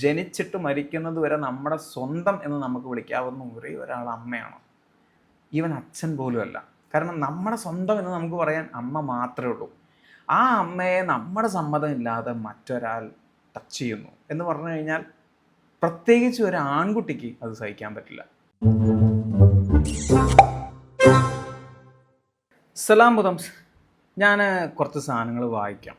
ജനിച്ചിട്ട് മരിക്കുന്നത് വരെ നമ്മുടെ സ്വന്തം എന്ന് നമുക്ക് വിളിക്കാവുന്ന ഒരേ ഒരാൾ അമ്മയാണ്. ഈവൻ അച്ഛൻ പോലും അല്ല. കാരണം നമ്മുടെ സ്വന്തം എന്ന് നമുക്ക് പറയാൻ അമ്മ മാത്രമേ ഉള്ളൂ. ആ അമ്മയെ നമ്മുടെ സമ്മതമില്ലാതെ മറ്റൊരാൾ ടച്ച് ചെയ്യുന്നു എന്ന് പറഞ്ഞു കഴിഞ്ഞാൽ പ്രത്യേകിച്ച് ഒരു ആൺകുട്ടിക്ക് അത് സഹിക്കാൻ പറ്റില്ല. സലാം ബുദംസ് ഞാൻ കുറച്ച് സാധനങ്ങൾ വായിക്കാം.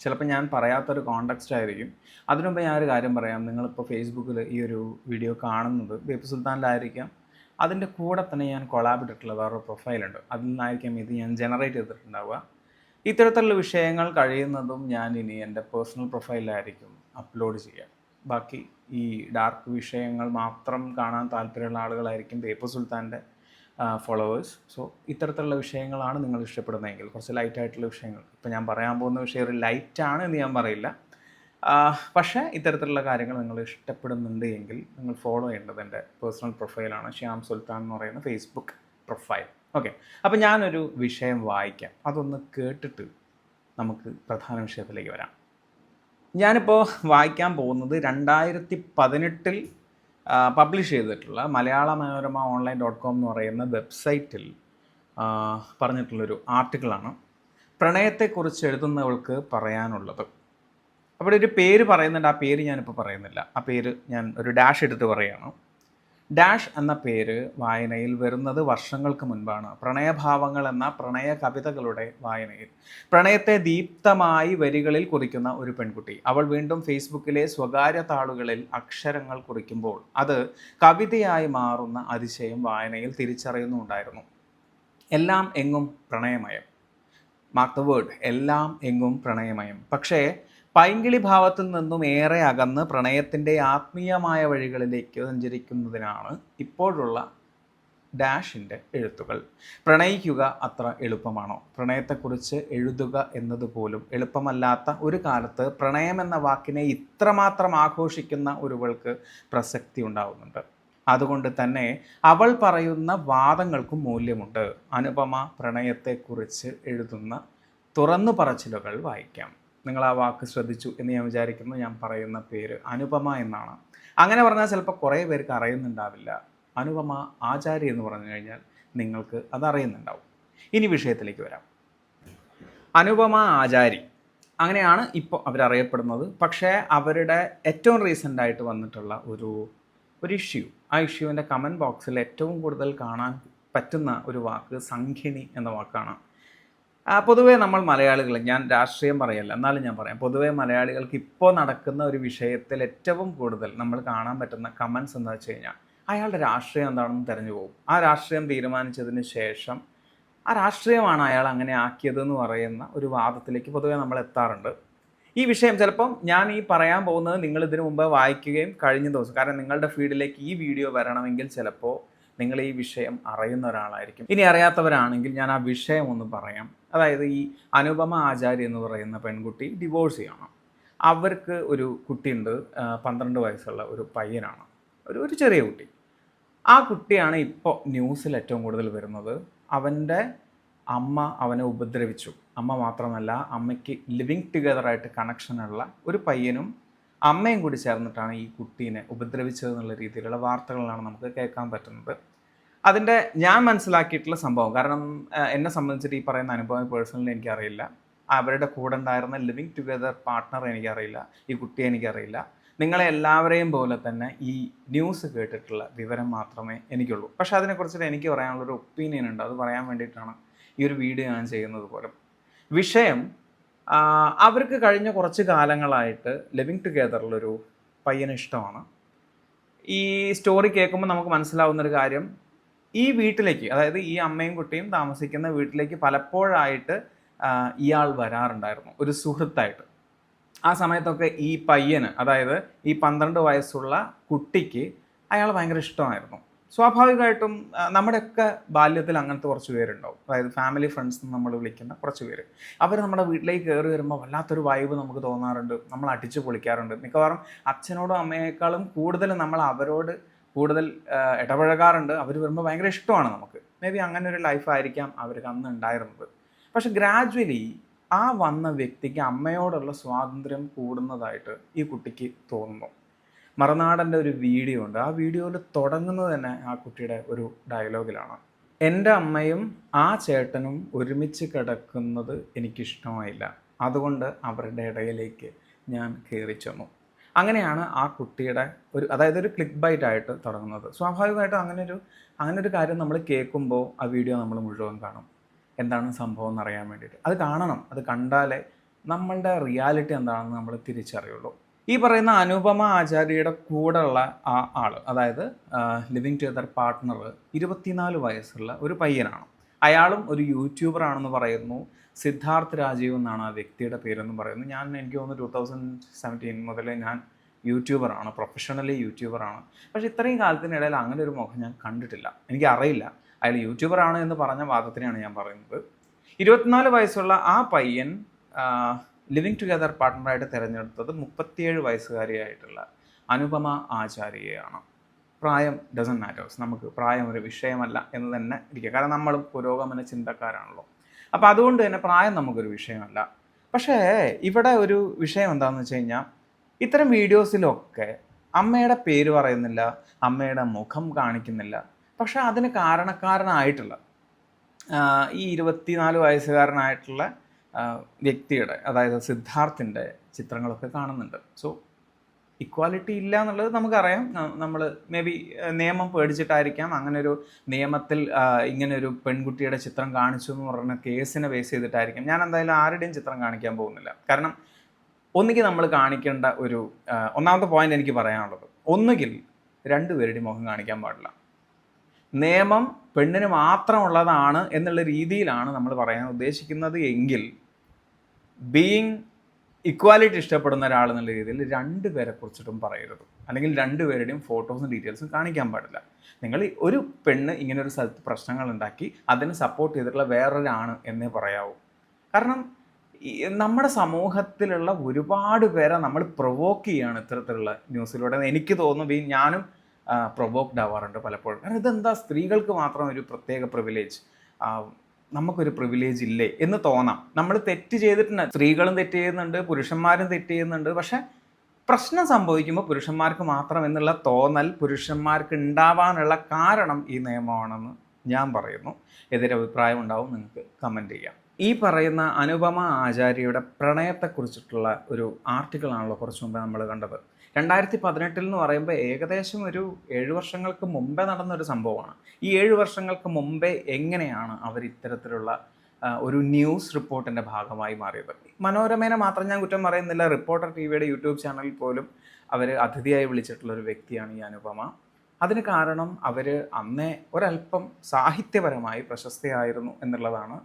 ചിലപ്പോൾ ഞാൻ പറയാത്തൊരു കോണ്ടക്സ്റ്റ് ആയിരിക്കും. അതിനുമുമ്പ് ഞാൻ ഒരു കാര്യം പറയാം. നിങ്ങളിപ്പോൾ ഫേസ്ബുക്കിൽ ഈ ഒരു വീഡിയോ കാണുന്നത് ബേബി സുൽത്താനിലായിരിക്കാം. അതിന്റെ കൂടെ തന്നെ ഞാൻ കൊളാബ് ഇട്ടിട്ടുള്ള വേറൊരു പ്രൊഫൈലുണ്ട് അതിൽ നിന്നായിരിക്കാം ഇത് ഞാൻ ജനറേറ്റ് ചെയ്തിട്ടുണ്ടാവുക. ഇത്തരത്തിലുള്ള വിഷയങ്ങൾ കഴിയുന്നതും ഞാൻ ഇനി എന്റെ പേഴ്സണൽ പ്രൊഫൈലിലായിരിക്കും അപ്ലോഡ് ചെയ്യുക. ബാക്കി ഈ ഡാർക്ക് വിഷയങ്ങൾ മാത്രം കാണാൻ താല്പര്യമുള്ള ആളുകളായിരിക്കും ബേപ്പു സുൽത്താന്റെ ഫോളോവേഴ്സ് സോ ഇത്തരത്തിലുള്ള വിഷയങ്ങളാണ് നിങ്ങൾ ഇഷ്ടപ്പെടുന്നതെങ്കിൽ കുറച്ച് ലൈറ്റ് ആയിട്ടുള്ള വിഷയങ്ങൾ. ഇപ്പോൾ ഞാൻ പറയാൻ പോകുന്ന വിഷയം ഒരു ലൈറ്റാണ് എന്ന് ഞാൻ പറയില്ല. പക്ഷേ ഇത്തരത്തിലുള്ള കാര്യങ്ങൾ നിങ്ങൾ ഇഷ്ടപ്പെടുന്നുണ്ട് എങ്കിൽ നിങ്ങൾ ഫോളോ ചെയ്യേണ്ടത് എന്റെ പേഴ്സണൽ പ്രൊഫൈലാണ് ശ്യാം സുൽത്താൻ എന്ന് പറയുന്ന ഫേസ്ബുക്ക് പ്രൊഫൈൽ ഓക്കെ അപ്പോൾ ഞാനൊരു വിഷയം വായിക്കാം. അതൊന്ന് കേട്ടിട്ട് നമുക്ക് പ്രധാന വിഷയത്തിലേക്ക് വരാം. ഞാനിപ്പോൾ വായിക്കാൻ പോകുന്നത് രണ്ടായിരത്തി പതിനെട്ടിൽ പബ്ലിഷ് ചെയ്തിട്ടുള്ള Malayala Manorama online dot com എന്ന് പറയുന്ന വെബ്സൈറ്റിൽ പറഞ്ഞിട്ടുള്ളൊരു ആർട്ടിക്കിളാണ് പ്രണയത്തെക്കുറിച്ച് എഴുതുന്നവൾക്ക് പറയാനുള്ളത്. അവിടെ ഒരു പേര് പറയുന്നുണ്ട്. ആ പേര് ഞാനിപ്പോൾ പറയുന്നില്ല. ആ പേര് ഞാൻ ഒരു ഡാഷ് എടുത്ത് പറയുകയാണ് ഡാഷ് എന്ന പേര് വായനയിൽ വരുന്നത് വർഷങ്ങൾക്ക് മുൻപാണ്. പ്രണയഭാവങ്ങൾ എന്ന പ്രണയ കവിതകളുടെ വായനയിൽ. പ്രണയത്തെ ദീപ്തമായി വരികളിൽ കുറിക്കുന്ന ഒരു പെൺകുട്ടി. അവൾ വീണ്ടും ഫേസ്ബുക്കിലെ സ്വകാര്യ താളുകളിൽ അക്ഷരങ്ങൾ കുറിക്കുമ്പോൾ അത് കവിതയായി മാറുന്ന അതിശയം വായനയിൽ തിരിച്ചറിയുന്നുണ്ടായിരുന്നു. എല്ലാം എങ്ങും പ്രണയമയം. മാർക്ക് ദ വേർഡ് എല്ലാം എങ്ങും പ്രണയമയം. പക്ഷേ പൈങ്കിളി ഭാവത്തിൽ നിന്നും ഏറെ അകന്ന് പ്രണയത്തിന്റെ ആത്മീയമായ വഴികളിലേക്ക് സഞ്ചരിക്കുന്നതിനാണ് ഇപ്പോഴുള്ള ഡാഷിന്റെ എഴുത്തുകൾ. പ്രണയിക്കുക അത്ര എളുപ്പമാണോ? പ്രണയത്തെക്കുറിച്ച് എഴുതുക എന്നതുപോലും എളുപ്പമല്ലാത്ത ഒരു കാലത്ത് പ്രണയം എന്ന വാക്കിനെ ഇത്രമാത്രം ആഘോഷിക്കുന്ന ഒരുവൾക്ക് പ്രസക്തി ഉണ്ടാവുന്നുണ്ട്. അതുകൊണ്ട് തന്നെ അവൾ പറയുന്ന വാദങ്ങൾക്കും മൂല്യമുണ്ട്. അനുപമ പ്രണയത്തെക്കുറിച്ച് എഴുതുന്ന തുറന്നു പറച്ചിലുകൾ വായിക്കാം. നിങ്ങൾ ആ വാക്ക് ശ്രദ്ധിച്ചു എന്ന് ഞാൻ വിചാരിക്കുന്നു ഞാൻ പറയുന്ന പേര് അനുപമ എന്നാണ്. അങ്ങനെ പറഞ്ഞാൽ ചിലപ്പോൾ കുറേ പേർക്ക് അറിയുന്നുണ്ടാവില്ല. അനുപമ ആചാര്യ എന്ന് പറഞ്ഞു കഴിഞ്ഞാൽ നിങ്ങൾക്ക് അതറിയുന്നുണ്ടാവും ഇനി വിഷയത്തിലേക്ക് വരാം. അനുപമ ആചാരി. അങ്ങനെയാണ് ഇപ്പോൾ അവരറിയപ്പെടുന്നത്. പക്ഷേ അവരുടെ ഏറ്റവും റീസെന്റായിട്ട് വന്നിട്ടുള്ള ഒരു ഒരു ഇഷ്യൂ ആ ഇഷ്യൂവിന്റെ കമന്റ് ബോക്സിൽ ഏറ്റവും കൂടുതൽ കാണാൻ പറ്റുന്ന ഒരു വാക്ക് സംഖിണി എന്ന വാക്കാണ് പൊതുവേ നമ്മൾ മലയാളികൾ ഞാൻ രാഷ്ട്രീയം പറയല്ല എന്നാലും ഞാൻ പറയാം. പൊതുവേ മലയാളികൾക്ക് ഇപ്പോൾ നടക്കുന്ന ഒരു വിഷയത്തിൽ ഏറ്റവും കൂടുതൽ നമ്മൾ കാണാൻ പറ്റുന്ന കമൻസ് എന്താ വെച്ച് കഴിഞ്ഞാൽ അയാളുടെ രാഷ്ട്രീയം എന്താണെന്ന് തിരഞ്ഞു പോകും. ആ രാഷ്ട്രീയം തീരുമാനിച്ചതിന് ശേഷം ആ രാഷ്ട്രീയമാണ് അയാൾ അങ്ങനെ ആക്കിയതെന്ന് പറയുന്ന ഒരു വാദത്തിലേക്ക് പൊതുവേ നമ്മൾ എത്താറുണ്ട്. ഈ വിഷയം ചിലപ്പം ഞാൻ ഈ പറയാൻ പോകുന്നത് നിങ്ങൾ ഇതിനു മുമ്പ് വായിക്കുകയും കഴിഞ്ഞ ദിവസം കാരണം നിങ്ങളുടെ ഫീഡിലേക്ക് ഈ വീഡിയോ വരണമെങ്കിൽ ചിലപ്പോൾ നിങ്ങൾ ഈ വിഷയം അറിയുന്ന ഒരാളായിരിക്കും. ഇനി അറിയാത്തവരാണെങ്കിൽ ഞാൻ ആ വിഷയം ഒന്ന് പറയാം. അതായത് ഈ അനുപമ ആചാര്യ എന്ന് പറയുന്ന പെൺകുട്ടി ഡിവോഴ്സ് ചെയ്യണം. അവർക്ക് ഒരു കുട്ടിയുണ്ട് പന്ത്രണ്ട് വയസ്സുള്ള ഒരു പയ്യനാണ്. ഒരു ഒരു ചെറിയ കുട്ടി. ആ കുട്ടിയാണ് ഇപ്പോൾ ന്യൂസിൽ ഏറ്റവും കൂടുതൽ വരുന്നത്. അവന്റെ അമ്മ അവനെ ഉപദ്രവിച്ചു. അമ്മ മാത്രമല്ല അമ്മയ്ക്ക് ലിവിങ് ടുഗദറായിട്ട് കണക്ഷനുള്ള ഒരു പയ്യനും അമ്മയും കൂടി ചേർന്നിട്ടാണ് ഈ കുട്ടീനെ ഉപദ്രവിച്ചത് എന്നുള്ള രീതിയിലുള്ള വാർത്തകളാണ് നമുക്ക് കേൾക്കാൻ പറ്റുന്നത്. അതിന്റെ ഞാൻ മനസ്സിലാക്കിയിട്ടുള്ള സംഭവം. കാരണം എന്നെ സംബന്ധിച്ചിട്ട് ഈ പറയുന്ന അനുഭവം പേഴ്സണലി എനിക്കറിയില്ല. അവരുടെ കൂടെ ഉണ്ടായിരുന്ന ലിവിങ് ടുഗദർ പാർട്ട്ണർ എനിക്കറിയില്ല. ഈ കുട്ടിയെ എനിക്കറിയില്ല. നിങ്ങളെ എല്ലാവരെയും പോലെ തന്നെ ഈ ന്യൂസ് കേട്ടിട്ടുള്ള വിവരം മാത്രമേ എനിക്കുള്ളൂ. പക്ഷെ അതിനെക്കുറിച്ചിട്ട് എനിക്ക് പറയാനുള്ളൊരു ഒപ്പീനിയൻ ഉണ്ട്. അത് പറയാൻ വേണ്ടിയിട്ടാണ് ഈ ഒരു വീഡിയോ ഞാൻ ചെയ്യുന്നത് പോലും. വിഷയം അവർക്ക് കഴിഞ്ഞ കുറച്ച് കാലങ്ങളായിട്ട് ലിവിങ് ടുഗദറിലൊരു പയ്യന് ഇഷ്ടമാണ്. ഈ സ്റ്റോറി കേൾക്കുമ്പോൾ നമുക്ക് മനസ്സിലാവുന്നൊരു കാര്യം ഈ വീട്ടിലേക്ക് അതായത് ഈ അമ്മയും കുട്ടിയും താമസിക്കുന്ന വീട്ടിലേക്ക് പലപ്പോഴായിട്ട് ഇയാൾ വരാറുണ്ടായിരുന്നു ഒരു സുഹൃത്തായിട്ട്. ആ സമയത്തൊക്കെ ഈ പയ്യന് അതായത് ഈ പന്ത്രണ്ട് വയസ്സുള്ള കുട്ടിക്ക് അയാൾ ഭയങ്കര ഇഷ്ടമായിരുന്നു. സ്വാഭാവികമായിട്ടും നമ്മുടെയൊക്കെ ബാല്യത്തിൽ അങ്ങനത്തെ കുറച്ച് പേരുണ്ടാവും. അതായത് ഫാമിലി ഫ്രണ്ട്സ് എന്ന് നമ്മൾ വിളിക്കുന്ന കുറച്ച് പേര്. അവർ നമ്മുടെ വീട്ടിലേക്ക് കയറി വരുമ്പോൾ വല്ലാത്തൊരു വൈബ് നമുക്ക് തോന്നാറുണ്ട് നമ്മൾ അടിച്ചു പൊളിക്കാറുണ്ട്. മിക്കവാറും അച്ഛനോടും അമ്മയേക്കാളും കൂടുതൽ നമ്മൾ അവരോട് കൂടുതൽ ഇടപഴകാറുണ്ട്. അവർ വരുമ്പോൾ ഭയങ്കര ഇഷ്ടമാണ് നമുക്ക്. മേ ബി അങ്ങനെ ഒരു ലൈഫായിരിക്കാം അവർക്ക് അന്ന് ഉണ്ടായിരുന്നത്. പക്ഷെ ഗ്രാജ്വലി ആ വന്ന വ്യക്തിക്ക് അമ്മയോടുള്ള സ്വാതന്ത്ര്യം കൂടുന്നതായിട്ട് ഈ കുട്ടിക്ക് തോന്നുന്നു. മറുനാടന്റെ ഒരു വീഡിയോ ഉണ്ട്. ആ വീഡിയോയിൽ തുടങ്ങുന്നത് തന്നെ ആ കുട്ടിയുടെ ഒരു ഡയലോഗിലാണ് എന്റെ അമ്മയും ആ ചേട്ടനും ഒരുമിച്ച് കിടക്കുന്നത് എനിക്കിഷ്ടമായില്ല. അതുകൊണ്ട് അവരുടെ ഇടയിലേക്ക് ഞാൻ കയറി ചെന്നു. അങ്ങനെയാണ് ആ കുട്ടിയുടെ ഒരു അതായത് ഒരു ക്ലിക്ക് ബൈറ്റ് ആയിട്ട് തുടങ്ങുന്നത്. സ്വാഭാവികമായിട്ടും അങ്ങനെ ഒരു അങ്ങനെ ഒരു കാര്യം നമ്മൾ കേൾക്കുമ്പോൾ ആ വീഡിയോ നമ്മൾ മുഴുവൻ കാണും. എന്താണ് സംഭവം എന്ന് അറിയാൻ വേണ്ടിയിട്ട്. അത് കാണണം. അത് കണ്ടാലേ നമ്മളുടെ റിയാലിറ്റി എന്താണെന്ന് നമ്മൾ തിരിച്ചറിയുള്ളൂ. ഈ പറയുന്ന അനുപമ ആചാര്യയുടെ കൂടെയുള്ള ആ ആൾ അതായത് ലിവിങ് ടുഗദർ പാർട്ട്ണർ ഇരുപത്തിനാല് വയസ്സുള്ള ഒരു പയ്യനാണ്. അയാളും ഒരു യൂട്യൂബർ ആണെന്ന് പറയുന്നു. സിദ്ധാർത്ഥ് രാജീവ് എന്നാണ് ആ വ്യക്തിയുടെ പേരെന്ന് പറയുന്നത് ഞാൻ എനിക്ക് തോന്നുന്നു ടൂ തൗസൻഡ് സെവന്റീൻ മുതൽ ഞാൻ യൂട്യൂബറാണ് പ്രൊഫഷണലി യൂട്യൂബറാണ് പക്ഷേ ഇത്രയും കാലത്തിനിടയിൽ അങ്ങനെ ഒരു മുഖം ഞാൻ കണ്ടിട്ടില്ല. എനിക്ക് അറിയില്ല അയാൾ യൂട്യൂബറാണ് എന്ന് പറഞ്ഞ വാദത്തിനെയാണ് ഞാൻ പറയുന്നത്. ഇരുപത്തിനാല് വയസ്സുള്ള ആ പയ്യൻ ലിവിങ് ടുഗദർ പാർട്ട്ണറായിട്ട് തിരഞ്ഞെടുത്തത് മുപ്പത്തിയേഴ് വയസ്സുകാരിയായിട്ടുള്ള അനുപമ ആചാര്യയാണ് പ്രായം ഡസൻ മാറ്റേഴ്സ് നമുക്ക് പ്രായം ഒരു വിഷയമല്ല എന്ന് തന്നെ ഇരിക്കുക. കാരണം നമ്മളും പുരോഗമന ചിന്തക്കാരാണല്ലോ. അപ്പോൾ അതുകൊണ്ട് തന്നെ പ്രായം നമുക്കൊരു വിഷയമല്ല. പക്ഷേ ഇവിടെ ഒരു വിഷയം എന്താണെന്ന് വെച്ച് കഴിഞ്ഞാൽ ഇത്തരം വീഡിയോസിലൊക്കെ അമ്മയുടെ പേര് പറയുന്നില്ല അമ്മയുടെ മുഖം കാണിക്കുന്നില്ല. പക്ഷേ അതിന് കാരണക്കാരനായിട്ടുള്ള ഈ ഇരുപത്തിനാല് വയസ്സുകാരനായിട്ടുള്ള വ്യക്തിയുടെ അതായത് സിദ്ധാർത്ഥിന്റെ ചിത്രങ്ങളൊക്കെ കാണുന്നുണ്ട്. സോ ഇക്വാലിറ്റി ഇല്ല എന്നുള്ളത് നമുക്കറിയാം. നമ്മൾ മേ ബി നിയമം പേടിച്ചിട്ടായിരിക്കാം. അങ്ങനെ ഒരു നിയമത്തിൽ ഇങ്ങനെ ഒരു പെൺകുട്ടിയുടെ ചിത്രം കാണിച്ചു എന്ന് പറഞ്ഞ കേസിനെ ബേസ് ചെയ്തിട്ടായിരിക്കും. ഞാൻ എന്തായാലും ആരുടെയും ചിത്രം കാണിക്കാൻ പോകുന്നില്ല. കാരണം ഒന്നുകിൽ നമ്മൾ കാണിക്കേണ്ട ഒരു ഒന്നാമത്തെ പോയിന്റ് എനിക്ക് പറയാനുള്ളത്. ഒന്നുകിൽ രണ്ടുപേരുടെയും മുഖം കാണിക്കാൻ പാടില്ല. നിയമം പെണ്ണിന് മാത്രമുള്ളതാണ് എന്നുള്ള രീതിയിലാണ് നമ്മൾ പറയാൻ ഉദ്ദേശിക്കുന്നത് എങ്കിൽ ബീയിങ് ഇക്വാലിറ്റി ഇഷ്ടപ്പെടുന്ന ഒരാൾ എന്നുള്ള രീതിയിൽ രണ്ട് പേരെ കുറിച്ചിട്ടും പറയരുത്. അല്ലെങ്കിൽ രണ്ടുപേരുടെയും ഫോട്ടോസും ഡീറ്റെയിൽസും കാണിക്കാൻ പാടില്ല. നിങ്ങൾ ഒരു പെണ്ണ് ഇങ്ങനെ ഒരു സ്ഥലത്ത് പ്രശ്നങ്ങൾ ഉണ്ടാക്കി അതിന് സപ്പോർട്ട് ചെയ്തിട്ടുള്ള വേറൊരാണ് എന്നേ പറയാവൂ. കാരണം നമ്മുടെ സമൂഹത്തിലുള്ള ഒരുപാട് പേരെ നമ്മൾ പ്രൊവോക്ക് ചെയ്യാണ് ഇത്തരത്തിലുള്ള ന്യൂസിലൂടെ എനിക്ക് തോന്നുന്നു. ഈ ഞാനും പ്രൊവോക്ഡ് ആവാറുണ്ട് പലപ്പോഴും. കാരണം ഇതെന്താ? സ്ത്രീകൾക്ക് മാത്രം ഒരു പ്രത്യേക പ്രിവിലേജ് നമുക്കൊരു പ്രിവിലേജ് ഇല്ലേ എന്ന് തോന്നാം. നമ്മൾ തെറ്റ് ചെയ്തിട്ടുണ്ട്. സ്ത്രീകളും തെറ്റ് ചെയ്യുന്നുണ്ട് പുരുഷന്മാരും തെറ്റ് ചെയ്യുന്നുണ്ട്. പക്ഷെ പ്രശ്നം സംഭവിക്കുമ്പോൾ പുരുഷന്മാർക്ക് മാത്രം എന്നുള്ള തോന്നൽ പുരുഷന്മാർക്ക് ഉണ്ടാവാനുള്ള കാരണം ഈ നിയമമാണെന്ന് ഞാൻ പറയുന്നു. എതിരഭിപ്രായം ഉണ്ടാവും നിങ്ങൾക്ക് കമന്റ് ചെയ്യാം. ഈ പറയുന്ന അനുപമ ആചാര്യയുടെ പ്രണയത്തെക്കുറിച്ചിട്ടുള്ള ഒരു ആർട്ടിക്കിളാണല്ലോ കുറച്ച് മുമ്പ് നമ്മൾ കണ്ടത്. രണ്ടായിരത്തി പതിനെട്ടിൽ എന്ന് പറയുമ്പോൾ ഏകദേശം ഒരു ഏഴ് വർഷങ്ങൾക്ക് മുമ്പേ നടന്നൊരു സംഭവമാണ്. ഈ ഏഴ് വർഷങ്ങൾക്ക് മുമ്പേ എങ്ങനെയാണ് അവർ ഇത്തരത്തിലുള്ള ഒരു ന്യൂസ് റിപ്പോർട്ടിന്റെ ഭാഗമായി മാറിയത്? മനോരമേനെ മാത്രം ഞാൻ കുറ്റം പറയുന്നില്ല. റിപ്പോർട്ടർ ടി വിയുടെ യൂട്യൂബ് ചാനലിൽ പോലും അവർ അതിഥിയായി വിളിച്ചിട്ടുള്ള ഒരു വ്യക്തിയാണ് ഈ അനുപമ. അതിന് കാരണം അവർ അന്നേ ഒരല്പം സാഹിത്യപരമായി പ്രശസ്തയായിരുന്നു എന്നുള്ളതാണ്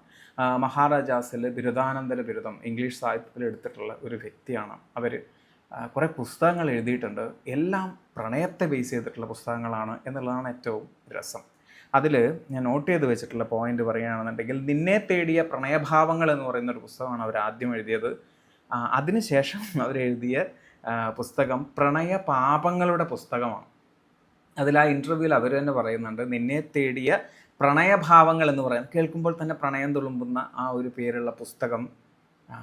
മഹാരാജാസിൽ ബിരുദാനന്തര ബിരുദം ഇംഗ്ലീഷ് സാഹിത്യത്തിൽ എടുത്തിട്ടുള്ള ഒരു വ്യക്തിയാണ് അവർ കുറേ പുസ്തകങ്ങൾ എഴുതിയിട്ടുണ്ട്. എല്ലാം പ്രണയത്തെ ബേസ് ചെയ്തിട്ടുള്ള പുസ്തകങ്ങളാണ് എന്നുള്ളതാണ് ഏറ്റവും രസം. അതിൽ ഞാൻ നോട്ട് ചെയ്ത് വെച്ചിട്ടുള്ള പോയിന്റ് പറയുകയാണെന്നുണ്ടെങ്കിൽ നിന്നെ തേടിയ പ്രണയഭാവങ്ങൾ എന്ന് പറയുന്ന ഒരു പുസ്തകമാണ് അവർ ആദ്യം എഴുതിയത്. അതിനുശേഷം അവരെഴുതിയ പുസ്തകം പ്രണയ പാപങ്ങളുടെ പുസ്തകമാണ്. അതിൽ ആ ഇന്റർവ്യൂവിൽ അവർ തന്നെ പറയുന്നുണ്ട് നിന്നെ തേടിയ പ്രണയഭാവങ്ങൾ എന്ന് പറയുന്നത് കേൾക്കുമ്പോൾ തന്നെ പ്രണയം തുളുമ്പുന്ന ആ ഒരു പേരുള്ള പുസ്തകം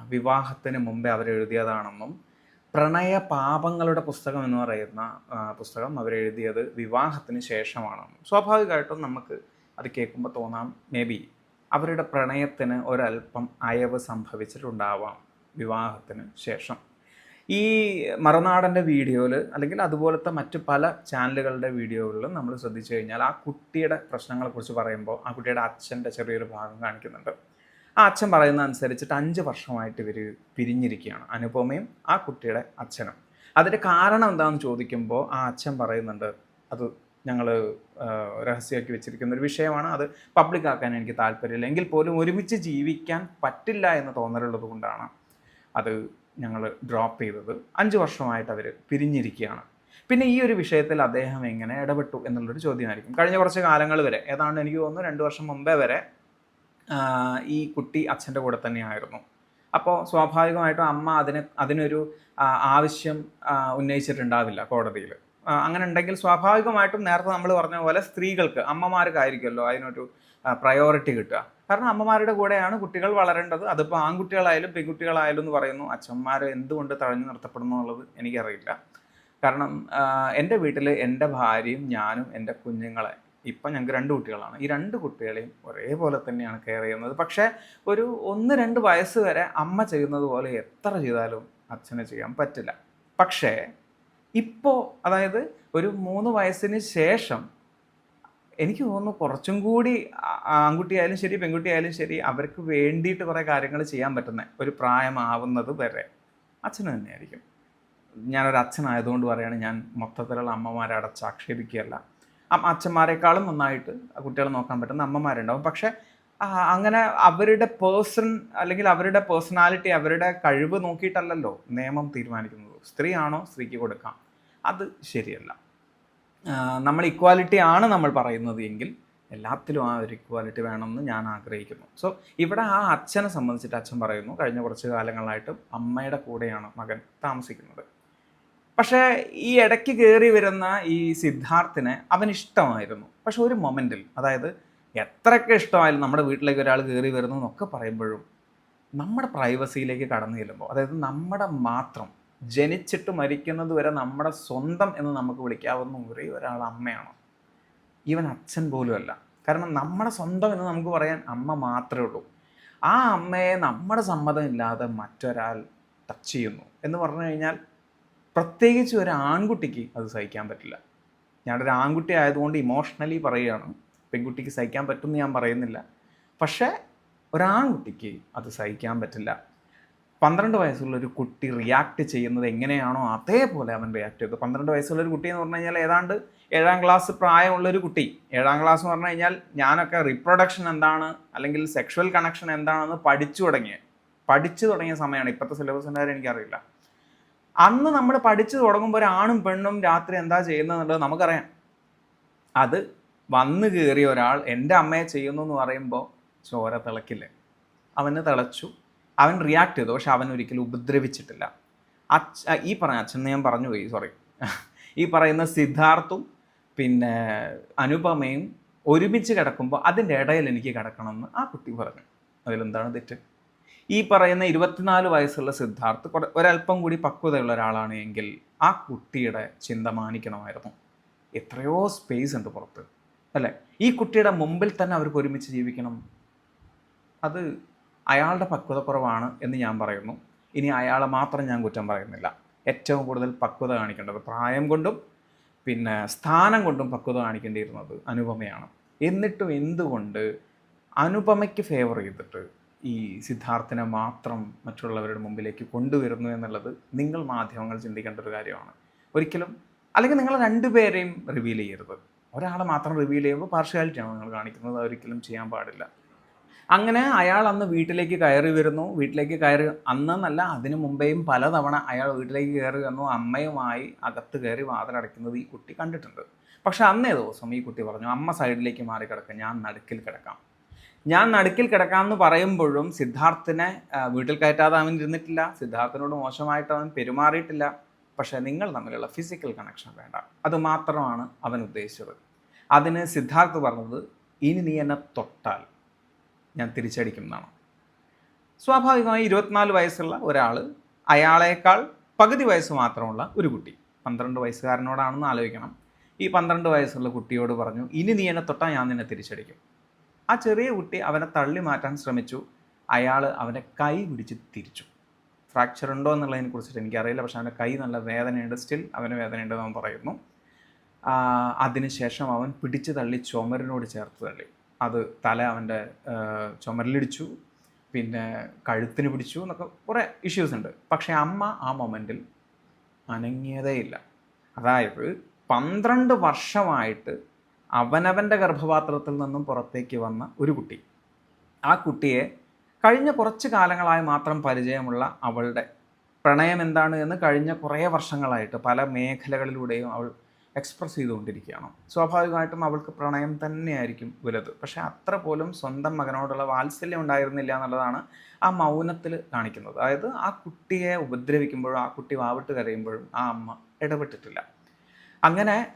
വിവാഹത്തിന് മുമ്പേ അവരെഴുതിയതാണെന്നും പ്രണയ പാപങ്ങളുടെ പുസ്തകം എന്ന് പറയുന്ന പുസ്തകം അവരെഴുതിയത് വിവാഹത്തിന് ശേഷമാണ്. സ്വാഭാവികമായിട്ടും നമുക്ക് അത് കേൾക്കുമ്പോൾ തോന്നാം മേ ബി അവരുടെ പ്രണയത്തിന് ഒരല്പം അയവ് സംഭവിച്ചിട്ടുണ്ടാവാം വിവാഹത്തിന് ശേഷം. ഈ മറുനാടന്റെ വീഡിയോയിൽ അല്ലെങ്കിൽ അതുപോലത്തെ മറ്റ് പല ചാനലുകളുടെ വീഡിയോകളിലും നമ്മൾ ശ്രദ്ധിച്ചു കഴിഞ്ഞാൽ ആ കുട്ടിയുടെ പ്രശ്നങ്ങളെക്കുറിച്ച് പറയുമ്പോൾ ആ കുട്ടിയുടെ അച്ഛന്റെ ചെറിയൊരു ഭാഗം കാണിക്കുന്നുണ്ട്. ആ അച്ഛൻ പറയുന്ന അനുസരിച്ചിട്ട് അഞ്ച് വർഷമായിട്ട് ഇവർ പിരിഞ്ഞിരിക്കുകയാണ് അനുപമയും ആ കുട്ടിയുടെ അച്ഛനും. അതിന്റെ കാരണം എന്താണെന്ന് ചോദിക്കുമ്പോൾ ആ അച്ഛൻ പറയുന്നുണ്ട് അത് ഞങ്ങൾ രഹസ്യമാക്കി വെച്ചിരിക്കുന്ന ഒരു വിഷയമാണ്. അത് പബ്ലിക് ആക്കാൻ എനിക്ക് താല്പര്യമില്ല. എങ്കിൽ പോലും ഒരുമിച്ച് ജീവിക്കാൻ പറ്റില്ല എന്ന് തോന്നലുള്ളത് കൊണ്ടാണ് അത് ഞങ്ങൾ ഡ്രോപ്പ് ചെയ്തത്. അഞ്ച് വർഷമായിട്ട് അവർ പിരിഞ്ഞിരിക്കുകയാണ്. പിന്നെ ഈ ഒരു വിഷയത്തിൽ അദ്ദേഹം എങ്ങനെ ഇടപെട്ടു എന്നുള്ളൊരു ചോദ്യമായിരിക്കും. കഴിഞ്ഞ കുറച്ച് കാലങ്ങൾ വരെ ഏതാണ്ട് എനിക്ക് തോന്നുന്നു രണ്ട് വർഷം മുമ്പേ വരെ ഈ കുട്ടി അച്ഛന്റെ കൂടെ തന്നെയായിരുന്നു. അപ്പോൾ സ്വാഭാവികമായിട്ടും അമ്മ അതിന് അതിനൊരു ആവശ്യം ഉന്നയിച്ചിട്ടുണ്ടാവില്ല കോടതിയിൽ. അങ്ങനെ ഉണ്ടെങ്കിൽ സ്വാഭാവികമായിട്ടും നേരത്തെ നമ്മൾ പറഞ്ഞ പോലെ സ്ത്രീകൾക്ക് അമ്മമാർക്കായിരിക്കുമല്ലോ അതിനൊരു പ്രയോറിറ്റി കിട്ടുക. കാരണം അമ്മമാരുടെ കൂടെയാണ് കുട്ടികൾ വളരേണ്ടത്. അതിപ്പോൾ ആൺകുട്ടികളായാലും പെൺകുട്ടികളായാലും എന്ന് പറയുന്നു അച്ഛന്മാർ എന്തുകൊണ്ട് തഴഞ്ഞു നിർത്തപ്പെടുന്നു എന്നുള്ളത് എനിക്കറിയില്ല. കാരണം എന്റെ വീട്ടിൽ എന്റെ ഭാര്യയും ഞാനും എന്റെ കുഞ്ഞുങ്ങളെ ഇപ്പം ഞങ്ങൾക്ക് രണ്ട് കുട്ടികളാണ്. ഈ രണ്ട് കുട്ടികളെയും ഒരേപോലെ തന്നെയാണ് കെയർ ചെയ്യുന്നത്. പക്ഷേ ഒരു ഒന്ന് രണ്ട് വയസ്സ് വരെ അമ്മ ചെയ്യുന്നത് പോലെ എത്ര ചെയ്താലും അച്ഛന് ചെയ്യാൻ പറ്റില്ല. പക്ഷേ ഇപ്പോൾ അതായത് ഒരു മൂന്ന് വയസ്സിന് ശേഷം എനിക്ക് തോന്നുന്നു കുറച്ചും കൂടി ആൺകുട്ടിയായാലും ശരി പെൺകുട്ടിയായാലും ശരി അവർക്ക് വേണ്ടിയിട്ട് കുറേ കാര്യങ്ങൾ ചെയ്യാൻ പറ്റുന്ന ഒരു പ്രായമാവുന്നത് വരെ അച്ഛന് തന്നെയായിരിക്കും. ഞാനൊരു അച്ഛനായതുകൊണ്ട് പറയുകയാണ് ഞാൻ മൊത്തത്തിലുള്ള അമ്മമാരെ അടച്ച് ആക്ഷേപിക്കുകയല്ല അമ്മ അച്ഛന്മാരെക്കാളും നന്നായിട്ട് കുട്ടികളെ നോക്കാൻ പറ്റുന്ന അമ്മമാരുണ്ടാവും. പക്ഷേ അങ്ങനെ അവരുടെ പേഴ്സൺ അല്ലെങ്കിൽ അവരുടെ പേഴ്സണാലിറ്റി അവരുടെ കഴിവ് നോക്കിയിട്ടല്ലല്ലോ നിയമം തീരുമാനിക്കുന്നത്. സ്ത്രീയാണോ സ്ത്രീക്ക് കൊടുക്കാം. അത് ശരിയല്ല. നമ്മൾ ഇക്വാലിറ്റി ആണ് നമ്മൾ പറയുന്നത് എങ്കിൽ എല്ലാത്തിലും ആ ഒരു ഇക്വാലിറ്റി വേണമെന്ന് ഞാൻ ആഗ്രഹിക്കുന്നു. സോ ഇവിടെ ആ അച്ഛനെ സംബന്ധിച്ചിട്ട് അച്ഛൻ പറയുന്നു. കഴിഞ്ഞ കുറച്ച് കാലങ്ങളായിട്ടും അമ്മയുടെ കൂടെയാണ് മകൻ താമസിക്കുന്നത്. പക്ഷേ ഈ ഇടയ്ക്ക് കയറി വരുന്ന ഈ സിദ്ധാർത്ഥിനെ അവൻ ഇഷ്ടമായിരുന്നു. പക്ഷെ ഒരു മൊമെന്റിൽ അതായത് എത്രയൊക്കെ ഇഷ്ടമായാലും നമ്മുടെ വീട്ടിലേക്ക് ഒരാൾ കയറി വരുന്നു എന്നൊക്കെ പറയുമ്പോഴും നമ്മുടെ പ്രൈവസിയിലേക്ക് കടന്നു ചെല്ലുമ്പോൾ അതായത് നമ്മുടെ മാത്രം ജനിച്ചിട്ട് മരിക്കുന്നത് വരെ നമ്മുടെ സ്വന്തം എന്ന് നമുക്ക് വിളിക്കാവുന്ന ഒരേ ഒരാൾ അമ്മയാണ്. ഈവൻ അച്ഛൻ പോലും അല്ല. കാരണം നമ്മുടെ സ്വന്തം എന്ന് നമുക്ക് പറയാൻ അമ്മ മാത്രമേ ഉള്ളൂ. ആ അമ്മയെ നമ്മുടെ സമ്മതമില്ലാതെ മറ്റൊരാൾ ടച്ച് ചെയ്യുന്നു. എന്ന് പറഞ്ഞു കഴിഞ്ഞാൽ പ്രത്യേകിച്ച് ഒരു ആൺകുട്ടിക്ക് അത് സഹിക്കാൻ പറ്റില്ല. ഞാനൊരു ആൺകുട്ടി ആയതുകൊണ്ട് ഇമോഷണലി പറയുകയാണ് പെൺകുട്ടിക്ക് സഹിക്കാൻ പറ്റുമെന്ന് ഞാൻ പറയുന്നില്ല. പക്ഷേ ഒരാൺകുട്ടിക്ക് അത് സഹിക്കാൻ പറ്റില്ല. പന്ത്രണ്ട് വയസ്സുള്ള ഒരു കുട്ടി റിയാക്ട് ചെയ്യുന്നത് എങ്ങനെയാണോ അതേപോലെ അവൻ റിയാക്ട് ചെയ്തു. പന്ത്രണ്ട് വയസ്സുള്ള ഒരു കുട്ടി എന്ന് പറഞ്ഞു കഴിഞ്ഞാൽ ഏതാണ്ട് ഏഴാം ക്ലാസ് പ്രായമുള്ളൊരു കുട്ടി. ഏഴാം ക്ലാസ് എന്ന് പറഞ്ഞു കഴിഞ്ഞാൽ ഞാനൊക്കെ റിപ്രൊഡക്ഷൻ എന്താണ് അല്ലെങ്കിൽ സെക്ഷുവൽ കണക്ഷൻ എന്താണെന്ന് പഠിച്ചു തുടങ്ങിയ പഠിച്ചു തുടങ്ങിയ സമയമാണ്. ഇപ്പോഴത്തെ സിലബസിന്റെ കാര്യം എനിക്കറിയില്ല. അന്ന് നമ്മൾ പഠിച്ചു തുടങ്ങുമ്പോൾ ഒരു ആണും പെണ്ണും രാത്രി എന്താ ചെയ്യുന്നത് നമുക്കറിയാം. അത് വന്നു കയറിയ ഒരാൾ എന്റെ അമ്മയെ ചെയ്യുന്നു എന്ന് പറയുമ്പോൾ ചോര തിളക്കില്ലേ? അവന് തിളച്ചു. അവൻ റിയാക്ട് ചെയ്തു. പക്ഷെ അവൻ ഒരിക്കലും ഉപദ്രവിച്ചിട്ടില്ല. അച്ഛ ഈ പറഞ്ഞ അച്ഛൻ ഞാൻ പറഞ്ഞു പോയി സോറി ഈ പറയുന്ന സിദ്ധാർത്ഥും പിന്നെ അനുപമയും ഒരുമിച്ച് കിടക്കുമ്പോൾ അതിന്റെ ഇടയിൽ എനിക്ക് കിടക്കണമെന്ന് ആ കുട്ടി പറഞ്ഞു. അതിലെന്താണ് തെറ്റ്? ഈ പറയുന്ന ഇരുപത്തിനാല് വയസ്സുള്ള സിദ്ധാർത്ഥ് ഒരല്പം കൂടി പക്വതയുള്ള ഒരാളാണ് എങ്കിൽ ആ കുട്ടിയുടെ ചിന്ത മാനിക്കണമായിരുന്നു. എത്രയോ സ്പേസ് ഉണ്ട് പുറത്ത്. അല്ലേ? ഈ കുട്ടിയുടെ മുമ്പിൽ തന്നെ അവർക്ക് ഒരുമിച്ച് ജീവിക്കണം. അത് അയാളുടെ പക്വത കുറവാണ് എന്ന് ഞാൻ പറയുന്നു. ഇനി അയാളെ മാത്രം ഞാൻ കുറ്റം പറയുന്നില്ല. ഏറ്റവും കൂടുതൽ പക്വത കാണിക്കേണ്ടത് പ്രായം കൊണ്ടും പിന്നെ സ്ഥാനം കൊണ്ടും പക്വത കാണിക്കേണ്ടിയിരുന്നത് അനുപമയാണ്. എന്നിട്ടും എന്തുകൊണ്ട് അനുപമയ്ക്ക് ഫേവർ ചെയ്തിട്ട് ഈ സിദ്ധാർത്ഥനെ മാത്രം മറ്റുള്ളവരുടെ മുമ്പിലേക്ക് കൊണ്ടുവരുന്നു എന്നുള്ളത് നിങ്ങൾ മാധ്യമങ്ങൾ ചിന്തിക്കേണ്ട ഒരു കാര്യമാണ്. ഒരിക്കലും അല്ലെങ്കിൽ നിങ്ങൾ രണ്ടുപേരെയും റിവീൽ ചെയ്യരുത്. ഒരാളെ മാത്രം റിവീൽ ചെയ്യുമ്പോൾ പാർഷ്യാലിറ്റിയാണ് നിങ്ങൾ കാണിക്കുന്നത് അതൊരിക്കലും ചെയ്യാൻ പാടില്ല. അങ്ങനെ അയാൾ അന്ന് വീട്ടിലേക്ക് കയറി വരുന്നു. വീട്ടിലേക്ക് കയറി അന്നെന്നല്ല അതിനു മുമ്പേയും പലതവണ അയാൾ വീട്ടിലേക്ക് കയറി വന്നു. അമ്മയുമായി അകത്ത് കയറി വാതിലടയ്ക്കുന്നത് ഈ കുട്ടി കണ്ടിട്ടുണ്ട്. പക്ഷെ അന്നേ ദിവസം ഈ കുട്ടി പറഞ്ഞു അമ്മ സൈഡിലേക്ക് മാറി കിടക്കാം ഞാൻ നടുക്കിൽ കിടക്കാം. ഞാൻ നടുക്കിൽ കിടക്കാമെന്ന് പറയുമ്പോഴും സിദ്ധാർത്ഥിനെ വീട്ടിൽ കയറ്റാതെ അവൻ ഇരുന്നിട്ടില്ല. സിദ്ധാർത്ഥിനോട് മോശമായിട്ട് അവൻ പെരുമാറിയിട്ടില്ല. പക്ഷേ നിങ്ങൾ തമ്മിലുള്ള ഫിസിക്കൽ കണക്ഷൻ വേണ്ട. അത് മാത്രമാണ് അവൻ ഉദ്ദേശിച്ചത്. അതിന് സിദ്ധാർത്ഥ് പറഞ്ഞത് ഇനി നീ എന്നെ തൊട്ടാൽ ഞാൻ തിരിച്ചടിക്കും എന്നാണ്. സ്വാഭാവികമായി ഇരുപത്തിനാല് വയസ്സുള്ള ഒരാൾ അയാളേക്കാൾ പകുതി വയസ്സ് മാത്രമുള്ള ഒരു കുട്ടി പന്ത്രണ്ട് വയസ്സുകാരനോടാണെന്ന് ആലോചിക്കണം. ഈ പന്ത്രണ്ട് വയസ്സുള്ള കുട്ടിയോട് പറഞ്ഞു ഇനി നീ എന്നെ തൊട്ടാൽ ഞാൻ നിന്നെ തിരിച്ചടിക്കും ആ ചെറിയ കുട്ടി അവനെ തള്ളി മാറ്റാൻ ശ്രമിച്ചു. അയാൾ അവനെ കൈ പിടിച്ച് തിരിച്ചു. ഫ്രാക്ചർ ഉണ്ടോ എന്നുള്ളതിനെ കുറിച്ചിട്ട് എനിക്കറിയില്ല. പക്ഷെ അവന്റെ കൈ നല്ല വേദനയുണ്ട്. സ്റ്റിൽ അവന് വേദനയുണ്ടെന്ന് എന്ന് പറയുന്നു. അതിനുശേഷം അവൻ പിടിച്ച് തള്ളി ചുമരിനോട് ചേർത്ത് തള്ളി. അത് തല അവന്റെ ചുമരിലിടിച്ചു. പിന്നെ കഴുത്തിന് പിടിച്ചു എന്നൊക്കെ കുറേ ഇഷ്യൂസ് ഉണ്ട്. പക്ഷേ അമ്മ ആ മൊമെന്റിൽ അനങ്ങിയതേയില്ല. അതായത് പന്ത്രണ്ട് വർഷമായിട്ട് അവനവന്റെ ഗർഭപാത്രത്തിൽ നിന്നും പുറത്തേക്ക് വന്ന ഒരു കുട്ടി. ആ കുട്ടിയെ കഴിഞ്ഞ കുറച്ച് കാലങ്ങളായി മാത്രം പരിചയമുള്ള അവളുടെ പ്രണയം എന്താണ് എന്ന് കഴിഞ്ഞ കുറേ വർഷങ്ങളായിട്ട് പല മേഖലകളിലൂടെയും അവൾ എക്സ്പ്രസ് ചെയ്തുകൊണ്ടിരിക്കുകയാണ്. സ്വാഭാവികമായിട്ടും അവൾക്ക് പ്രണയം തന്നെയായിരിക്കും വലുത്. പക്ഷെ അത്ര പോലും സ്വന്തം മകനോടുള്ള വാത്സല്യം ഉണ്ടായിരുന്നില്ല എന്നുള്ളതാണ് ആ മൗനത്തിൽ കാണിക്കുന്നത്. അതായത് ആ കുട്ടിയെ ഉപദ്രവിക്കുമ്പോഴും ആ കുട്ടി വാവിട്ട് കരയുമ്പോഴും ആ അമ്മ ഇടപെട്ടിട്ടില്ല. അങ്ങനെ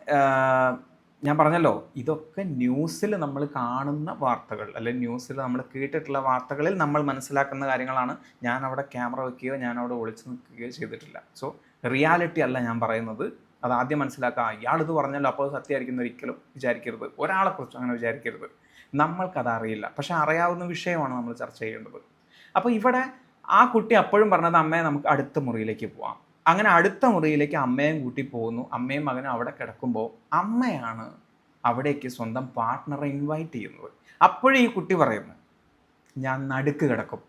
ഞാൻ പറഞ്ഞല്ലോ ഇതൊക്കെ ന്യൂസിൽ നമ്മൾ കാണുന്ന വാർത്തകൾ അല്ലെങ്കിൽ ന്യൂസിൽ നമ്മൾ കേട്ടിട്ടുള്ള വാർത്തകളിൽ നമ്മൾ മനസ്സിലാക്കുന്ന കാര്യങ്ങളാണ് ഞാൻ അവിടെ ക്യാമറ വെക്കുകയോ ഞാൻ അവിടെ ഒളിച്ചു നിൽക്കുകയോ ചെയ്തിട്ടില്ല. സോ റിയാലിറ്റി അല്ല ഞാൻ പറയുന്നത്. അത് ആദ്യം മനസ്സിലാക്കുക ഇയാൾ ഇത് പറഞ്ഞല്ലോ അപ്പോൾ സത്യമായിരിക്കുന്ന ഒരിക്കലും വിചാരിക്കരുത്. ഒരാളെക്കുറിച്ച് അങ്ങനെ വിചാരിക്കരുത്. നമ്മൾക്കത് അറിയില്ല. പക്ഷെ അറിയാവുന്ന വിഷയമാണ് നമ്മൾ ചർച്ച ചെയ്യേണ്ടത്. അപ്പോൾ ഇവിടെ ആ കുട്ടി അപ്പോഴും പറഞ്ഞത് അമ്മയെ നമുക്ക് അടുത്ത മുറിയിലേക്ക് പോവാം. അങ്ങനെ അടുത്ത മുറിയിലേക്ക് അമ്മയും കൂട്ടി പോകുന്നു. അമ്മയും മകനും അവിടെ കിടക്കുമ്പോൾ അമ്മയാണ് അവിടേക്ക് സ്വന്തം പാർട്ട്ണറെ ഇൻവൈറ്റ് ചെയ്യുന്നത്. അപ്പോഴും ഈ കുട്ടി പറയുന്നു ഞാൻ നടുക്ക് കിടക്കും.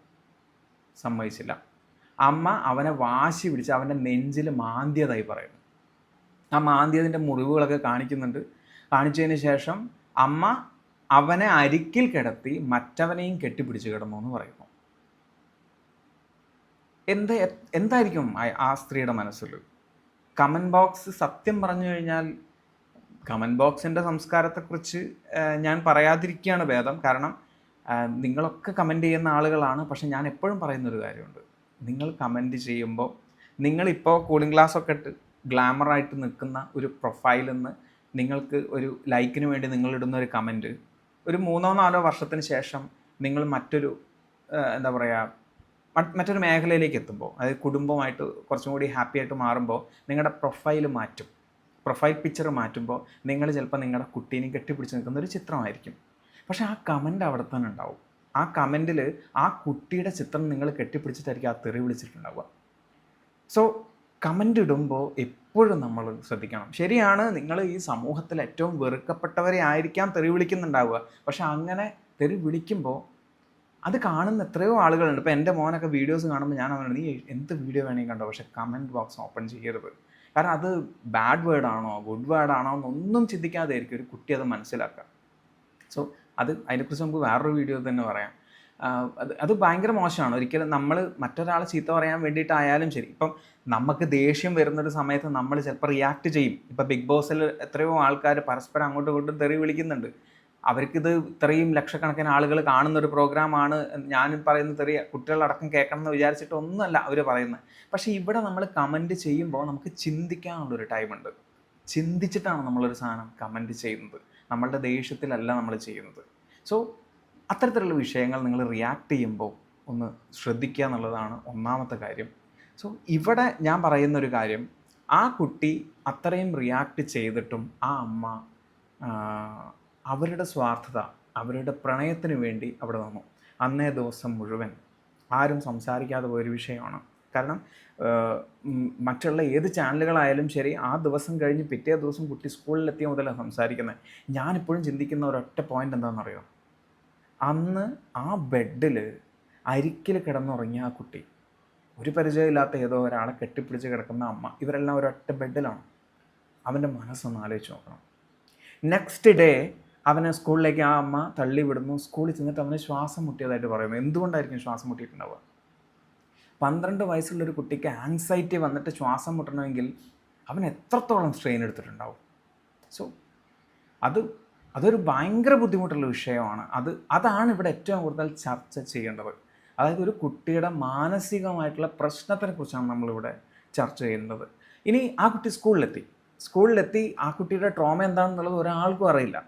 സമ്മതിച്ചില്ല. അമ്മ അവനെ വാശി പിടിച്ച് അവന്റെ നെഞ്ചിൽ മാന്തിയതായി പറയുന്നു. ആ മാന്തിയതിന്റെ മുറിവുകളൊക്കെ കാണിക്കുന്നുണ്ട്. കാണിച്ചതിന് ശേഷം അമ്മ അവനെ അരിക്കിൽ കിടത്തി മറ്റവനെയും കെട്ടിപ്പിടിച്ച് കിടന്നു എന്ന് പറയുന്നു. എന്ത് എന്തായിരിക്കും ആ- സ്ത്രീയുടെ മനസ്സിൽ? കമന്റ് ബോക്സ് സത്യം പറഞ്ഞു കഴിഞ്ഞാൽ കമന്റ് ബോക്സിന്റെ സംസ്കാരത്തെക്കുറിച്ച് ഞാൻ പറയാതിരിക്കുകയാണ് ഭേദം. കാരണം നിങ്ങളൊക്കെ കമന്റ് ചെയ്യുന്ന ആളുകളാണ്. പക്ഷെ ഞാൻ എപ്പോഴും പറയുന്നൊരു കാര്യമുണ്ട്. നിങ്ങൾ കമന്റ് ചെയ്യുമ്പോൾ നിങ്ങളിപ്പോൾ കൂളിംഗ് ഗ്ലാസ് ഒക്കെ ഇട്ട് ഗ്ലാമറായിട്ട് നിൽക്കുന്ന ഒരു പ്രൊഫൈലിൽ നിന്ന് നിങ്ങൾക്ക് ഒരു ലൈക്കിന് വേണ്ടി നിങ്ങളിടുന്ന ഒരു കമന്റ് ഒരു മൂന്നോ നാലോ വർഷത്തിന് ശേഷം നിങ്ങൾ മറ്റൊരു എന്താ പറയുക മറ്റൊരു മേഖലയിലേക്ക് എത്തുമ്പോൾ അതായത് കുടുംബമായിട്ട് കുറച്ചും കൂടി ഹാപ്പി ആയിട്ട് മാറുമ്പോൾ നിങ്ങളുടെ പ്രൊഫൈൽ മാറ്റും. പ്രൊഫൈൽ പിക്ചർ മാറ്റുമ്പോൾ നിങ്ങൾ ചിലപ്പോൾ നിങ്ങളുടെ കുട്ടീനെയും കെട്ടിപ്പിടിച്ച് നിൽക്കുന്ന ഒരു ചിത്രമായിരിക്കും. പക്ഷേ ആ കമന്റ് അവിടെ തന്നെ ഉണ്ടാവും. ആ കമന്റിൽ ആ കുട്ടിയുടെ ചിത്രം നിങ്ങൾ കെട്ടിപ്പിടിച്ചിട്ടായിരിക്കും ആ തെറി വിളിച്ചിട്ടുണ്ടാവുക. സോ കമന്റ് ഇടുമ്പോൾ എപ്പോഴും നമ്മൾ ശ്രദ്ധിക്കണം. ശരിയാണ് നിങ്ങൾ ഈ സമൂഹത്തിൽ ഏറ്റവും വെറുക്കപ്പെട്ടവരെ ആയിരിക്കാം തെറി വിളിക്കുന്നുണ്ടാവുക. പക്ഷെ അങ്ങനെ തെറി വിളിക്കുമ്പോൾ അത് കാണുന്ന എത്രയോ ആളുകളുണ്ട്. ഇപ്പോൾ എന്റെ മോനൊക്കെ വീഡിയോസ് കാണുമ്പോൾ ഞാൻ അവനോട് നീ എന്ത് വീഡിയോ വേണമെങ്കിൽ കണ്ടോ? പക്ഷേ കമന്റ് ബോക്സ് ഓപ്പൺ ചെയ്യരുത്. കാരണം അത് ബാഡ് വേർഡ് ആണോ ഗുഡ് വേർഡ് ആണോ എന്നൊന്നും ചിന്തിക്കാതെ ആയിരിക്കും ഒരു കുട്ടി അത് മനസ്സിലാക്കുക. സോ അത് അതിനെക്കുറിച്ച് നമുക്ക് വേറൊരു വീഡിയോ തന്നെ പറയാം. അത് അത് ഭയങ്കര മോശമാണ്. ഒരിക്കലും നമ്മൾ മറ്റൊരാളെ ചീത്ത പറയാൻ വേണ്ടിയിട്ടായാലും ശരി. ഇപ്പം നമുക്ക് ദേഷ്യം വരുന്നൊരു സമയത്ത് നമ്മൾ ചിലപ്പോൾ റിയാക്ട് ചെയ്യും. ഇപ്പം ബിഗ് ബോസിൽ എത്രയോ ആൾക്കാർ പരസ്പരം അങ്ങോട്ടും ഇങ്ങോട്ടും തെറി വിളിക്കുന്നുണ്ട്. അവർക്കിത് ഇത്രയും ലക്ഷക്കണക്കിന് ആളുകൾ കാണുന്ന ഒരു പ്രോഗ്രാമാണ് ഞാൻ പറയുന്ന ചെറിയ കുട്ടികളടക്കം കേൾക്കണം എന്ന് വിചാരിച്ചിട്ടൊന്നുമല്ല അവർ പറയുന്നത്. പക്ഷേ ഇവിടെ നമ്മൾ കമന്റ് ചെയ്യുമ്പോൾ നമുക്ക് ചിന്തിക്കാനുള്ളൊരു ടൈമുണ്ട്. ചിന്തിച്ചിട്ടാണ് നമ്മളൊരു സാധനം കമന്റ് ചെയ്യുന്നത്. നമ്മളുടെ ദേഷ്യത്തിലല്ല നമ്മൾ ചെയ്യുന്നത്. സോ അത്തരത്തിലുള്ള വിഷയങ്ങൾ നിങ്ങൾ റിയാക്ട് ചെയ്യുമ്പോൾ ഒന്ന് ശ്രദ്ധിക്കുക എന്നുള്ളതാണ് ഒന്നാമത്തെ കാര്യം. സോ ഇവിടെ ഞാൻ പറയുന്നൊരു കാര്യം. ആ കുട്ടി അത്രയും റിയാക്ട് ചെയ്തിട്ടും ആ അമ്മ അവരുടെ സ്വാർത്ഥത അവരുടെ പ്രണയത്തിന് വേണ്ടി അവിടെ വന്നു അന്നേ ദിവസം മുഴുവൻ ആരും സംസാരിക്കാതെ പോയൊരു വിഷയമാണ്. കാരണം മറ്റുള്ള ഏത് ചാനലുകളായാലും ശരി ആ ദിവസം കഴിഞ്ഞ് പിറ്റേ ദിവസം കുട്ടി സ്കൂളിലെത്തിയ മുതലാണ് സംസാരിക്കുന്നത് ഞാനിപ്പോഴും ചിന്തിക്കുന്ന ഒരൊറ്റ പോയിന്റ് എന്താണെന്നറിയോ? അന്ന് ആ ബെഡിൽ അരിക്കിൽ കിടന്നുറങ്ങിയ ആ കുട്ടി ഒരു പരിചയമില്ലാത്ത ഏതോ ഒരാളെ കെട്ടിപ്പിടിച്ച് കിടക്കുന്ന അമ്മ ഇവരെല്ലാം ഒരൊറ്റ ബെഡിലാണ്. അവന്റെ മനസ്സൊന്ന് ആലോചിച്ച് നോക്കണം. നെക്സ്റ്റ് ഡേ അവനെ സ്കൂളിലേക്ക് ആ അമ്മ തള്ളി വിടുന്നു സ്കൂളിൽ ചെന്നിട്ട് അവന് ശ്വാസം മുട്ടിയതായിട്ട് പറയുന്നു. എന്തുകൊണ്ടായിരിക്കും ശ്വാസം മുട്ടിയിട്ടുണ്ടാവുക? പന്ത്രണ്ട് വയസ്സുള്ളൊരു കുട്ടിക്ക് ആങ്സൈറ്റി വന്നിട്ട് ശ്വാസം മുട്ടണമെങ്കിൽ അവൻ എത്രത്തോളം സ്ട്രെയിൻ എടുത്തിട്ടുണ്ടാവും? സോ അത് അതൊരു ഭയങ്കര ബുദ്ധിമുട്ടുള്ള വിഷയമാണ്. അത് അതാണ് ഇവിടെ ഏറ്റവും കൂടുതൽ ചർച്ച ചെയ്യേണ്ടത്. അതായത് ഒരു കുട്ടിയുടെ മാനസികമായിട്ടുള്ള പ്രശ്നത്തിനെ കുറിച്ചാണ് നമ്മളിവിടെ ചർച്ച ചെയ്യുന്നത് ഇനി ആ കുട്ടി സ്കൂളിലെത്തി. സ്കൂളിലെത്തി ആ കുട്ടിയുടെ ട്രോമ എന്താണെന്നുള്ളത് ഒരാൾക്കും അറിയില്ല.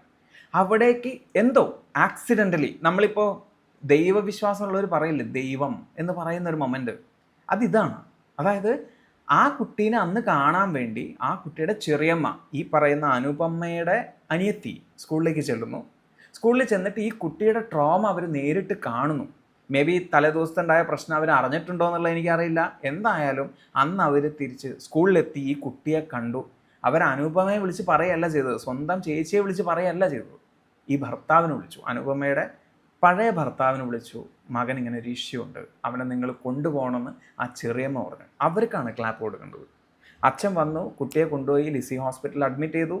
അവിടേക്ക് എന്തോ ആക്സിഡന്റലി നമ്മളിപ്പോൾ ദൈവവിശ്വാസമുള്ളവർ പറയില്ലേ ദൈവം എന്ന് പറയുന്ന ഒരു മൊമെന്റ് അതിതാണ്. അതായത് ആ കുട്ടീനെ അന്ന് കാണാൻ വേണ്ടി ആ കുട്ടിയുടെ ചെറിയമ്മ ഈ പറയുന്ന അനുപമ്മയുടെ അനിയത്തി സ്കൂളിലേക്ക് ചെല്ലുന്നു. സ്കൂളിൽ ചെന്നിട്ട് ഈ കുട്ടിയുടെ ട്രോമ അവർ നേരിട്ട് കാണുന്നു. മേ ബി തലേദിവസത്തുണ്ടായ പ്രശ്നം അവർ അറിഞ്ഞിട്ടുണ്ടോ എന്നുള്ളത് എനിക്കറിയില്ല. എന്തായാലും അന്ന് അവർ തിരിച്ച് സ്കൂളിലെത്തി ഈ കുട്ടിയെ കണ്ടു. അവർ അനുപമയെ വിളിച്ച് പറയല്ല ചെയ്തത്. സ്വന്തം ചേച്ചിയെ വിളിച്ച് പറയല്ല ചെയ്തത്. ഈ ഭർത്താവിനെ വിളിച്ചു. അനുപമയുടെ പഴയ ഭർത്താവിനെ വിളിച്ചു. മകൻ ഇങ്ങനെ ഒരു ഇഷ്യൂ ഉണ്ട്. അവനെ നിങ്ങൾ കൊണ്ടുപോകണമെന്ന് ആ ചെറിയമ്മ പറഞ്ഞു. അവർക്കാണ് ക്ലാപ്പ് കൊടുക്കേണ്ടത്. അച്ഛൻ വന്നു. കുട്ടിയെ കൊണ്ടുപോയി. ലിസി ഹോസ്പിറ്റലിൽ അഡ്മിറ്റ് ചെയ്തു.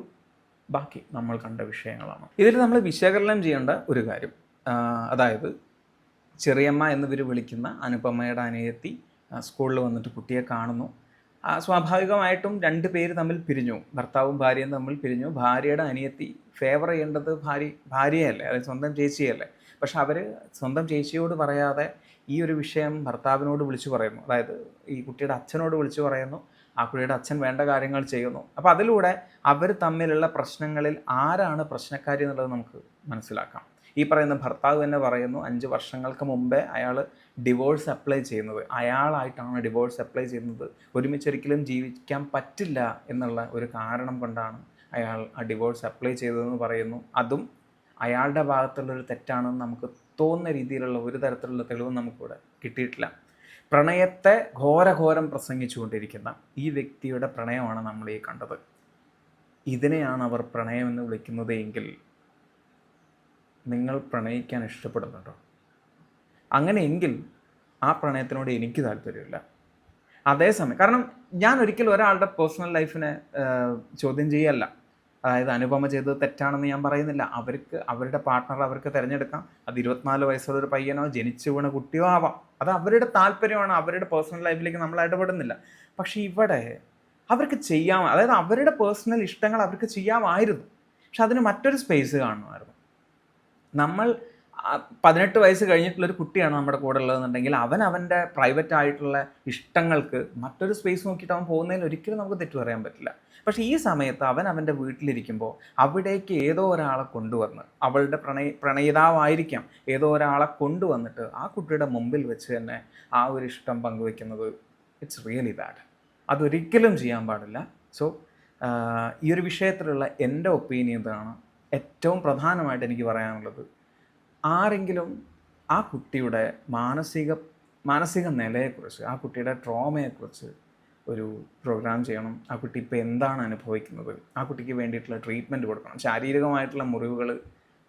ബാക്കി നമ്മൾ കണ്ട വിഷയങ്ങളാണ്. ഇതിൽ നമ്മൾ വിശകലനം ചെയ്യേണ്ട ഒരു കാര്യം. അതായത് ചെറിയമ്മ എന്നിവർ വിളിക്കുന്ന അനുപമയുടെ അനിയത്തി സ്കൂളിൽ വന്നിട്ട് കുട്ടിയെ കാണുന്നു. സ്വാഭാവികമായിട്ടും രണ്ട് പേര് തമ്മിൽ പിരിഞ്ഞു. ഭർത്താവും ഭാര്യയും തമ്മിൽ പിരിഞ്ഞു. ഭാര്യയുടെ അനിയത്തി ഫേവർ ചെയ്യേണ്ടത് ഭാര്യ ഭാര്യയല്ലേ അതായത് സ്വന്തം ചേച്ചിയല്ലേ? പക്ഷെ അവർ സ്വന്തം ചേച്ചിയോട് പറയാതെ ഈ ഒരു വിഷയം ഭർത്താവിനോട് വിളിച്ചു പറയുന്നു. അതായത് ഈ കുട്ടിയുടെ അച്ഛനോട് വിളിച്ചു പറയുന്നു. ആ കുട്ടിയുടെ അച്ഛൻ വേണ്ട കാര്യങ്ങൾ ചെയ്യുന്നു. അപ്പോൾ അതിലൂടെ അവർ തമ്മിലുള്ള പ്രശ്നങ്ങളിൽ ആരാണ് പ്രശ്നക്കാരി എന്നുള്ളത് നമുക്ക് മനസ്സിലാക്കാം. ഈ പറയുന്ന ഭർത്താവ് തന്നെ പറയുന്നു അഞ്ച് വർഷങ്ങൾക്ക് മുമ്പേ അയാൾ ഡിവോഴ്സ് അപ്ലൈ ചെയ്യുന്നത്. അയാളായിട്ടാണ് ഡിവോഴ്സ് അപ്ലൈ ചെയ്യുന്നത്. ഒരുമിച്ചൊരിക്കലും ജീവിക്കാൻ പറ്റില്ല എന്നുള്ള ഒരു കാരണം കൊണ്ടാണ് അയാൾ ആ ഡിവോഴ്സ് അപ്ലൈ ചെയ്തതെന്ന് പറയുന്നു. അതും അയാളുടെ ഭാഗത്തുള്ളൊരു തെറ്റാണെന്ന് നമുക്ക് തോന്നുന്ന രീതിയിലുള്ള ഒരു തരത്തിലുള്ള തെളിവും നമുക്കിവിടെ കിട്ടിയിട്ടില്ല. പ്രണയത്തെ ഘോരഘോരം പ്രസംഗിച്ചുകൊണ്ടിരിക്കുന്ന ഈ വ്യക്തിയുടെ പ്രണയമാണ് നമ്മൾ ഈ കണ്ടത്. ഇതിനെയാണ് അവർ പ്രണയമെന്ന് വിളിക്കുന്നത് എങ്കിൽ നിങ്ങൾ പ്രണയിക്കാൻ ഇഷ്ടപ്പെടുന്നുണ്ടോ? അങ്ങനെയെങ്കിൽ ആ പ്രണയത്തിനോട് എനിക്ക് താല്പര്യമില്ല. അതേസമയം കാരണം ഞാൻ ഒരിക്കലും ഒരാളുടെ പേഴ്സണൽ ലൈഫിനെ ചോദ്യം ചെയ്യല്ല. അതായത് അനുപമ ചെയ്തത് തെറ്റാണെന്ന് ഞാൻ പറയുന്നില്ല. അവർക്ക് അവരുടെ പാർട്ട്ണർ അവർക്ക് തിരഞ്ഞെടുക്കാം. അത് ഇരുപത്തിനാല് വയസ്സുള്ള ഒരു പയ്യനോ ജനിച്ചു വീണ കുട്ടിയോ ആവാം. അത് അവരുടെ താല്പര്യമാണ്. അവരുടെ പേഴ്സണൽ ലൈഫിലേക്ക് നമ്മൾ ഇടപെടുന്നില്ല. പക്ഷേ ഇവിടെ അവർക്ക് ചെയ്യാം. അതായത് അവരുടെ പേഴ്സണൽ ഇഷ്ടങ്ങൾ അവർക്ക് ചെയ്യാമായിരുന്നു. പക്ഷെ അതിന് മറ്റൊരു സ്പേസ് കാണുമായിരുന്നു. നമ്മൾ പതിനെട്ട് വയസ്സ് കഴിഞ്ഞിട്ടുള്ള ഒരു കുട്ടിയാണ് നമ്മുടെ കൂടെ ഉള്ളതെന്നുണ്ടെങ്കിൽ അവൻ അവന്റെ പ്രൈവറ്റ് ആയിട്ടുള്ള ഇഷ്ടങ്ങൾക്ക് മറ്റൊരു സ്പേസ് നോക്കിയിട്ട് അവൻ പോകുന്നതിൽ ഒരിക്കലും നമുക്ക് തെറ്റു പറയാൻ പറ്റില്ല. പക്ഷേ ഈ സമയത്ത് അവൻ അവന്റെ വീട്ടിലിരിക്കുമ്പോൾ അവിടേക്ക് ഏതോ ഒരാളെ കൊണ്ടുവന്ന് അവളുടെ പ്രണയ പ്രണയിതാവായിരിക്കാം ഏതോ ഒരാളെ കൊണ്ടുവന്നിട്ട് ആ കുട്ടിയുടെ മുമ്പിൽ വെച്ച് തന്നെ ആ ഒരു ഇഷ്ടം പങ്കുവെക്കുന്നത് ഇറ്റ്സ് റിയലി ബാഡ് അതൊരിക്കലും ചെയ്യാൻ പാടില്ല. സോ ഈ ഒരു വിഷയത്തിലുള്ള എന്റെ ഒപ്പീനിയൻ ഇതാണ് ഏറ്റവും പ്രധാനമായിട്ട് എനിക്ക് പറയാനുള്ളത് ആരെങ്കിലും ആ കുട്ടിയുടെ മാനസിക മാനസിക നിലയെക്കുറിച്ച് ആ കുട്ടിയുടെ ട്രോമയെക്കുറിച്ച് ഒരു പ്രോഗ്രാം ചെയ്യണം. ആ കുട്ടി ഇപ്പോൾ എന്താണ് അനുഭവിക്കുന്നത്? ആ കുട്ടിക്ക് വേണ്ടിയിട്ടുള്ള ട്രീറ്റ്മെന്റ് കൊടുക്കണം. ശാരീരികമായിട്ടുള്ള മുറിവുകൾ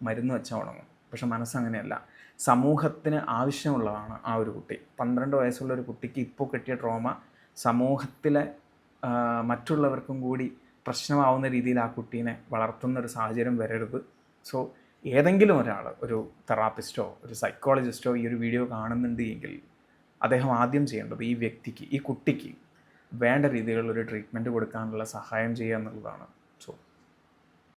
മരുന്ന് വെച്ചാൽ ഉണങ്ങും. പക്ഷെ മനസ്സങ്ങനെയല്ല. സമൂഹത്തിന് ആവശ്യമുള്ളതാണ് ആ ഒരു കുട്ടി. പന്ത്രണ്ട് വയസ്സുള്ള ഒരു കുട്ടിക്ക് ഇപ്പോൾ കിട്ടിയ ട്രോമ സമൂഹത്തിലെ മറ്റുള്ളവർക്കും കൂടി പ്രശ്നമാവുന്ന രീതിയിൽ ആ കുട്ടീനെ വളർത്തുന്ന ഒരു സാഹചര്യം വരരുത്. സോ ഏതെങ്കിലും ഒരാൾ ഒരു തെറാപ്പിസ്റ്റോ ഒരു സൈക്കോളജിസ്റ്റോ ഈ ഒരു വീഡിയോ കാണുന്നുണ്ട് എങ്കിൽ അദ്ദേഹം ആദ്യം ചെയ്യേണ്ടത് ഈ വ്യക്തിക്ക് ഈ കുട്ടിക്ക് വേണ്ട രീതിയിലുള്ള ഒരു ട്രീറ്റ്മെന്റ് കൊടുക്കാനുള്ള സഹായം ചെയ്യുക എന്നുള്ളതാണ്.